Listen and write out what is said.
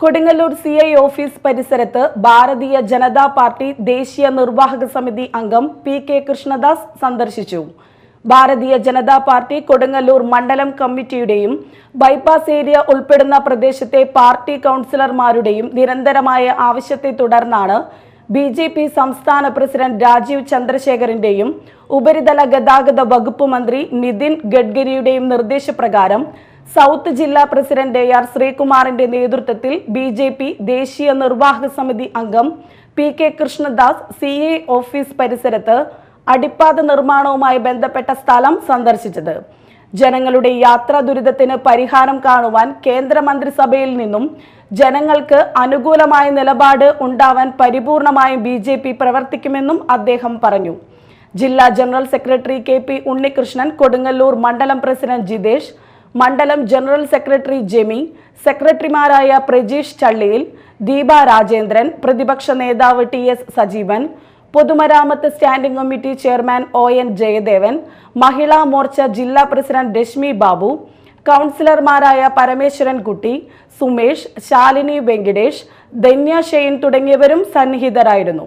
Kodungallur C I office പരിസരത്ത് Bharatiya Janata party ദേശീയ നിർവാഹക സമിതി അംഗം പി കെ കൃഷ്ണദാസ് സന്ദർശിച്ചു. ഭാരതീയ ജനതാ പാർട്ടി കൊടുങ്ങല്ലൂർ മണ്ഡലം കമ്മിറ്റിയുടെയും ബൈപ്പാസ് ഏരിയ ഉൾപ്പെടുന്ന പ്രദേശത്തെ പാർട്ടി കൗൺസിലർമാരുടെയും നിരന്തരമായ ആവശ്യത്തെ തുടർന്നാണ് ബി ജെ പി സംസ്ഥാന പ്രസിഡന്റ് രാജീവ് ചന്ദ്രശേഖറിന്റെയും ഉപരിതല ഗതാഗത വകുപ്പ് മന്ത്രി നിതിൻ ഗഡ്കരിയുടെയും നിർദ്ദേശപ്രകാരം സൗത്ത് ജില്ലാ പ്രസിഡന്റ് ആർ ശ്രീകുമാറിന്റെ നേതൃത്വത്തിൽ ബി ജെ പി ദേശീയ നിർവാഹക സമിതി അംഗം P K Krishnadas C A office പരിസരത്ത് അടിപ്പാത നിർമ്മാണവുമായി ബന്ധപ്പെട്ട സ്ഥലം സന്ദർശിച്ചത്. ജനങ്ങളുടെ യാത്രാ ദുരിതത്തിന് പരിഹാരം കാണുവാൻ കേന്ദ്രമന്ത്രിസഭയിൽ നിന്നും ജനങ്ങൾക്ക് അനുകൂലമായ നിലപാട് ഉണ്ടാവാൻ പരിപൂർണമായും ബി ജെ പി പ്രവർത്തിക്കുമെന്നും അദ്ദേഹം പറഞ്ഞു. ജില്ലാ general secretary K P Unnikrishnan Kodungallur മണ്ഡലം പ്രസിഡന്റ് ജിതേഷ് മണ്ഡലം ജനറൽ സെക്രട്ടറി ജെമി സെക്രട്ടറിമാരായ പ്രജീഷ് ചള്ളിയിൽ ദീപ രാജേന്ദ്രൻ പ്രതിപക്ഷ നേതാവ് ടി എസ് സജീവൻ പൊതുമരാമത്ത് standing committee chairman O N Jayadevan Mahila Morcha ജില്ലാ പ്രസിഡന്റ് രശ്മി ബാബു കൗൺസിലർമാരായ പരമേശ്വരൻ കുട്ടി സുമേഷ് ശാലിനി വെങ്കിടേഷ് ധന്യ ഷെയ്ൻ തുടങ്ങിയവരും സന്നിഹിതരായിരുന്നു.